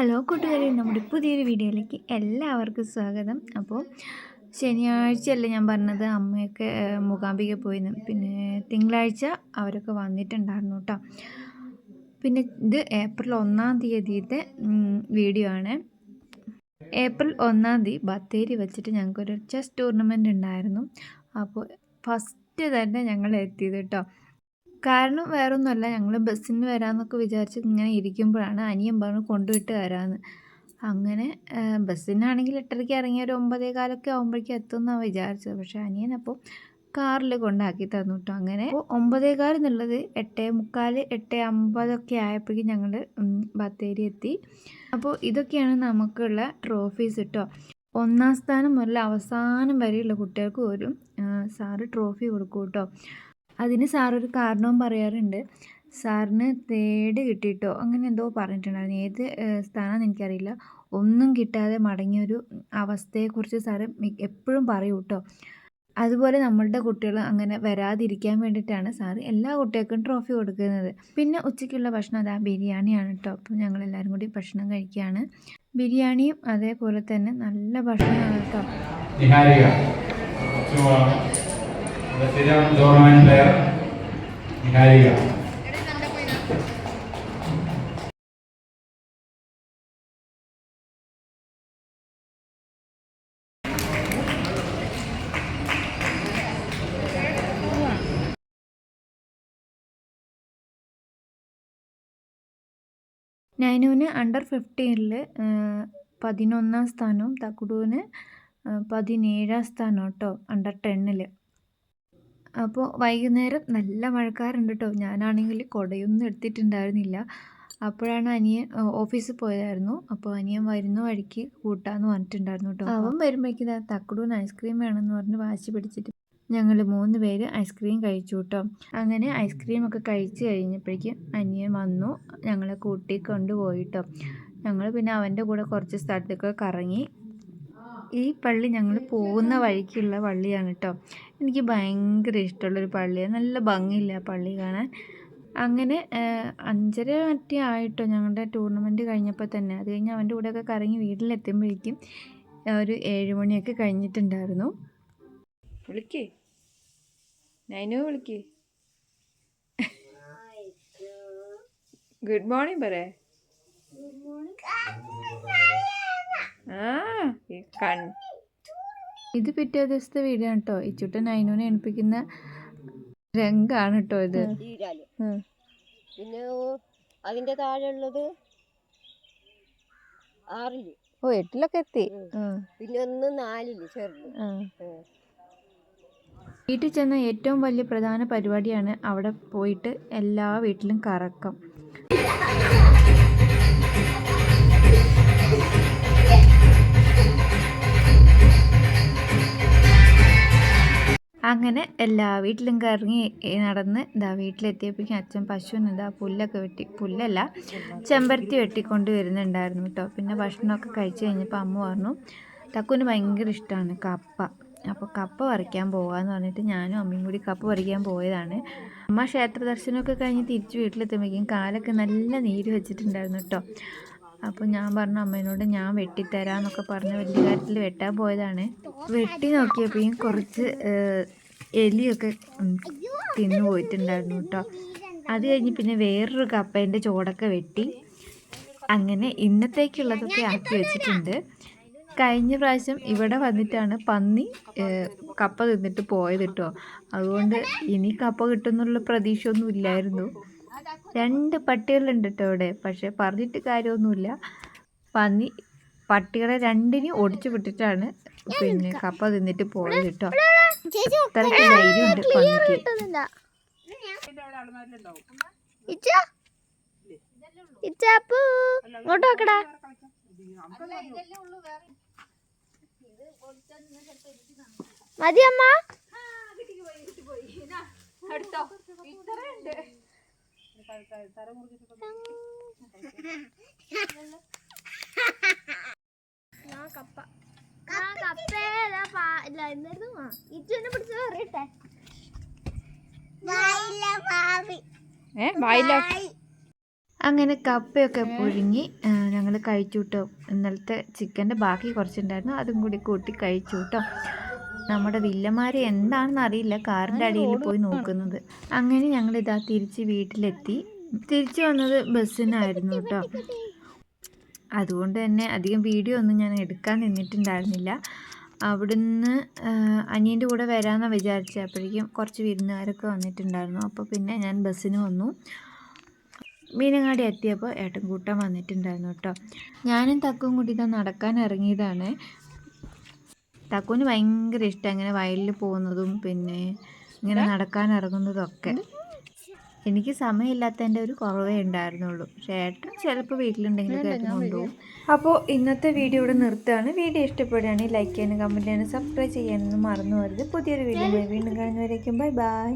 Hello കൂട്ടുകാരെ നമ്മുടെ പുതിയൊരു വീഡിയോയിലേക്ക് എല്ലാവർക്കും സ്വാഗതം. അപ്പോൾ ശനിയാഴ്ചയല്ലേ ഞാൻ പറഞ്ഞത് അമ്മയൊക്കെ മൂകാംബിക പോയിന്ന്. പിന്നെ തിങ്കളാഴ്ച അവരൊക്കെ വന്നിട്ടുണ്ടായിരുന്നു കേട്ടോ പിന്നെ ഇത് ഏപ്രിൽ ഒന്നാം തീയതിയത്തെ വീഡിയോ ആണ്. ഏപ്രിൽ ഒന്നാം തീയതി ബത്തേരി വെച്ചിട്ട് ഞങ്ങൾക്കൊരു ചെസ് ടൂർണമെന്റ് ഉണ്ടായിരുന്നു. അപ്പോൾ ഫസ്റ്റ് തന്നെ ഞങ്ങൾ എത്തിയത് കേട്ടോ കാരണം വേറൊന്നുമല്ല. ഞങ്ങൾ ബസ്സിന് വരാമെന്നൊക്കെ വിചാരിച്ച് ഇങ്ങനെ ഇരിക്കുമ്പോഴാണ് അനിയൻ പറഞ്ഞു കൊണ്ടുവിട്ട് വരാമെന്ന് അങ്ങനെ ബസ്സിനാണെങ്കിൽ എട്ടരയ്ക്ക് ഇറങ്ങിയ ഒരു ഒമ്പതേ കാലൊക്കെ ആകുമ്പോഴേക്കും എത്തുമെന്നാണ് വിചാരിച്ചത്. പക്ഷേ അനിയൻ അപ്പോൾ കാറിൽ കൊണ്ടാക്കി തന്നു കേട്ടോ. അങ്ങനെ ഒമ്പതേ കാൽ എന്നുള്ളത് എട്ടേ മുക്കാൽ എട്ടേ അമ്പതൊക്കെ ആയപ്പോഴേക്കും ഞങ്ങൾ ബത്തേരി എത്തി. അപ്പോൾ ഇതൊക്കെയാണ് നമുക്കുള്ള ട്രോഫീസ് കേട്ടോ. ഒന്നാം സ്ഥാനം മുതൽ അവസാനം വരെയുള്ള കുട്ടികൾക്ക് ഒരു സാറ് ട്രോഫി കൊടുക്കും കേട്ടോ. അതിന് സാറൊരു കാരണവും പറയാറുണ്ട്. സാറിന് തേട് കിട്ടിയിട്ടോ അങ്ങനെ എന്തോ പറഞ്ഞിട്ടുണ്ടായിരുന്നു. ഏത് സ്ഥാനമാണെന്ന് എനിക്കറിയില്ല. ഒന്നും കിട്ടാതെ മടങ്ങിയൊരു അവസ്ഥയെക്കുറിച്ച് സാറ് എപ്പോഴും പറയും കേട്ടോ. അതുപോലെ നമ്മളുടെ കുട്ടികൾ അങ്ങനെ വരാതിരിക്കാൻ വേണ്ടിയിട്ടാണ് സാറ് എല്ലാ കുട്ടികൾക്കും ട്രോഫി കൊടുക്കുന്നത്. പിന്നെ ഉച്ചയ്ക്കുള്ള ഭക്ഷണം അതാ ബിരിയാണിയാണ് കേട്ടോ. അപ്പോൾ ഞങ്ങൾ എല്ലാവരും കൂടി ഭക്ഷണം കഴിക്കുകയാണ്. ബിരിയാണിയും അതേപോലെ തന്നെ നല്ല ഭക്ഷണമാണ് കേട്ടോ. സ്ഥിരം ടൂർണമെന്റ് പ്ലെയർ നിഹാരിക. നൈനുവിന് അണ്ടർ ഫിഫ്റ്റീനിൽ പതിനൊന്നാം സ്ഥാനവും തക്കുടുവിന് പതിനേഴാം സ്ഥാനം കേട്ടോ അണ്ടർ ടെന്നിൽ അപ്പോൾ വൈകുന്നേരം നല്ല മഴക്കാരുണ്ട് കേട്ടോ ഞാനാണെങ്കിൽ കുടയൊന്നും എടുത്തിട്ടുണ്ടായിരുന്നില്ല. അപ്പോഴാണ് അനിയൻ ഓഫീസിൽ പോയതായിരുന്നു. അപ്പോൾ അനിയൻ വരുന്ന വഴിക്ക് കൂട്ടാന്ന് പറഞ്ഞിട്ടുണ്ടായിരുന്നു കേട്ടോ അവൻ വരുമ്പോഴേക്കും തക്കടൂന്ന് ഐസ്ക്രീം വേണമെന്ന് പറഞ്ഞ് വാശി പിടിച്ചിട്ട് ഞങ്ങൾ മൂന്ന് പേര് ഐസ്ക്രീം കഴിച്ചു കേട്ടോ അങ്ങനെ ഐസ്ക്രീം ഒക്കെ കഴിച്ച് കഴിഞ്ഞപ്പോഴേക്കും അനിയൻ വന്നു. ഞങ്ങളെ കൂട്ടി കൊണ്ടുപോയി കേട്ടോ ഞങ്ങൾ പിന്നെ അവന്റെ കൂടെ കുറച്ച് സ്ഥലത്തൊക്കെ കറങ്ങി. ഈ പള്ളി ഞങ്ങൾ പോകുന്ന വഴിക്കുള്ള പള്ളിയാണ് കേട്ടോ എനിക്ക് ഭയങ്കര ഇഷ്ടമുള്ളൊരു പള്ളിയാണ് നല്ല ഭംഗിയില്ല ആ പള്ളി കാണാൻ. അങ്ങനെ അഞ്ചര മറ്റേ ആയിട്ടോ ഞങ്ങളുടെ ടൂർണമെന്റ് കഴിഞ്ഞപ്പോൾ തന്നെ. അത് കഴിഞ്ഞ് അവന്റെ കൂടെയൊക്കെ കറങ്ങി വീട്ടിലെത്തുമ്പോഴേക്കും ഒരു ഏഴ് മണിയൊക്കെ കഴിഞ്ഞിട്ടുണ്ടായിരുന്നു. വിളിക്കേ. നൈനു വിളിക്കേ. ഗുഡ് മോർണിംഗ് പറേ ഇത് പിറ്റേ ദിവസത്തെ വീഡിയോ കേട്ടോ ഇച്ചുട്ടൻ നൈനുവിനെ എണിപ്പിക്കുന്ന രംഗാണ് കേട്ടോ ഇത്. പിന്നെ അതിന്റെ താഴെയുള്ളത് ആറിൽ. ഓ എട്ടിലൊക്കെ എത്തി. പിന്നെ ഒന്ന് നാലിൽ ചെറുത്. വീട്ടിൽ ചെന്ന ഏറ്റവും വലിയ പ്രധാന പരിപാടിയാണ് അവിടെ പോയിട്ട് എല്ലാ വീട്ടിലും കറക്കം. അങ്ങനെ എല്ലാ വീട്ടിലും കറങ്ങി നടന്ന് ഇതാ വീട്ടിലെത്തിയപ്പോഴേക്കും അച്ഛൻ പശുവിന് ഇതാ പുല്ലൊക്കെ വെട്ടി പുല്ലല്ല ചെമ്പരത്തി വെട്ടിക്കൊണ്ട് വരുന്നുണ്ടായിരുന്നു കേട്ടോ. പിന്നെ ഭക്ഷണമൊക്കെ കഴിച്ച് കഴിഞ്ഞപ്പോൾ അമ്മ പറഞ്ഞു തക്കുവിന് ഭയങ്കര ഇഷ്ടമാണ് കപ്പ. അപ്പോൾ കപ്പ പറിക്കാൻ പോകാമെന്ന് പറഞ്ഞിട്ട് ഞാനും അമ്മയും കൂടി കപ്പ പറിക്കാൻ പോയതാണ്. അമ്മ ക്ഷേത്ര ദർശനമൊക്കെ കഴിഞ്ഞ് തിരിച്ച് വീട്ടിലെത്തുമ്പോഴേക്കും കാലൊക്കെ നല്ല നീര് വെച്ചിട്ടുണ്ടായിരുന്നു കേട്ടോ. അപ്പോൾ ഞാൻ പറഞ്ഞു അമ്മേനോട് ഞാൻ വെട്ടിത്തരാന്നൊക്കെ പറഞ്ഞ് വലിയ കാര്യത്തിൽ വെട്ടാൻ പോയതാണ്. വെട്ടി നോക്കിയപ്പോഴും കുറച്ച് എലിയൊക്കെ തിന്നു പോയിട്ടുണ്ടായിരുന്നു കേട്ടോ. അത് കഴിഞ്ഞ് പിന്നെ വേറൊരു കപ്പേന്റെ ചോടൊക്കെ വെട്ടി. അങ്ങനെ ഇന്നത്തേക്കുള്ളതൊക്കെ ആക്കി വെച്ചിട്ടുണ്ട്. കഴിഞ്ഞ പ്രാവശ്യം ഇവിടെ വന്നിട്ടാണ് പന്നി കപ്പ തിന്നിട്ട് പോയത് കേട്ടോ. അതുകൊണ്ട് ഇനി കപ്പ കിട്ടുന്നുള്ള പ്രതീക്ഷയൊന്നും ഇല്ലായിരുന്നു. രണ്ട് പട്ടികളുണ്ട് കേട്ടോ ഇവിടെ. പക്ഷേ പറഞ്ഞിട്ട് കാര്യമൊന്നുമില്ല. പന്നി പട്ടികളെ രണ്ടിനെയും ഓടിച്ചു വിട്ടിട്ടാണ് പിന്നെ കപ്പ തിന്നിട്ട് പോയത് കേട്ടോ. അത്രയ്ക്ക് ധൈര്യമുണ്ട് പന്നിക്ക് ഇങ്ങോട്ട് നോക്കടാ. മതി അമ്മ. കപ്പ. ആ എന്തായിരുന്നു പിടിച്ച് പറയട്ടെ ഏ അങ്ങനെ കപ്പയൊക്കെ പുഴുങ്ങി ഞങ്ങൾ കഴിച്ചു കേട്ടോ ഇന്നലത്തെ ചിക്കന്റെ ബാക്കി കുറച്ചുണ്ടായിരുന്നു അതും കൂടി കൂട്ടി കഴിച്ചു കേട്ടോ നമ്മുടെ വില്ലന്മാർ എന്താണെന്ന് അറിയില്ല കാറിന്റെ അടിയിൽ പോയി നോക്കുന്നത് അങ്ങനെ ഞങ്ങൾ ഇതാ തിരിച്ച് വീട്ടിലെത്തി. തിരിച്ചു വന്നത് ബസ്സിനായിരുന്നു കേട്ടോ. അതുകൊണ്ട് തന്നെ അധികം വീഡിയോ ഒന്നും ഞാൻ എടുക്കാൻ നിന്നിട്ടുണ്ടായിരുന്നില്ല. അവിടുന്ന് അനിയന്റെ കൂടെ വരാമെന്നാണ് വിചാരിച്ചത് അപ്പോഴേക്കും കുറച്ച് വിരുന്നുകാരൊക്കെ വന്നിട്ടുണ്ടായിരുന്നു. അപ്പോൾ പിന്നെ ഞാൻ ബസ്സിന് വന്നു. മീനങ്ങാടി എത്തിയപ്പോൾ ഏട്ടൻ കൂട്ടം വന്നിട്ടുണ്ടായിരുന്നു കേട്ടോ. ഞാനും തക്കും കൂടി ഇതാ നടക്കാൻ ഇറങ്ങിയതാണ്. തക്കുവിന് ഭയങ്കര ഇഷ്ടം ഇങ്ങനെ വയലിൽ പോകുന്നതും പിന്നെ ഇങ്ങനെ നടക്കാൻ ഇറങ്ങുന്നതും ഒക്കെ. എനിക്ക് സമയമില്ലാത്തതിന്റെ ഒരു കുറവേ ഉണ്ടായിരുന്നുള്ളൂ. ഏട്ടൻ ചിലപ്പോൾ വീട്ടിലുണ്ടെങ്കിൽ കൊണ്ടുപോകും. അപ്പോൾ ഇന്നത്തെ വീഡിയോ ഇവിടെ നിർത്തുകയാണ്. വീഡിയോ ഇഷ്ടപ്പെടുകയാണെങ്കിൽ ലൈക്ക് ചെയ്യാനും കമന്റ് ചെയ്യാനും സബ്സ്ക്രൈബ് ചെയ്യാനൊന്നും മറന്നു പോകരുത്. പുതിയൊരു വീഡിയോ വീണ്ടും കാണുന്നവരേക്കും. Bye bye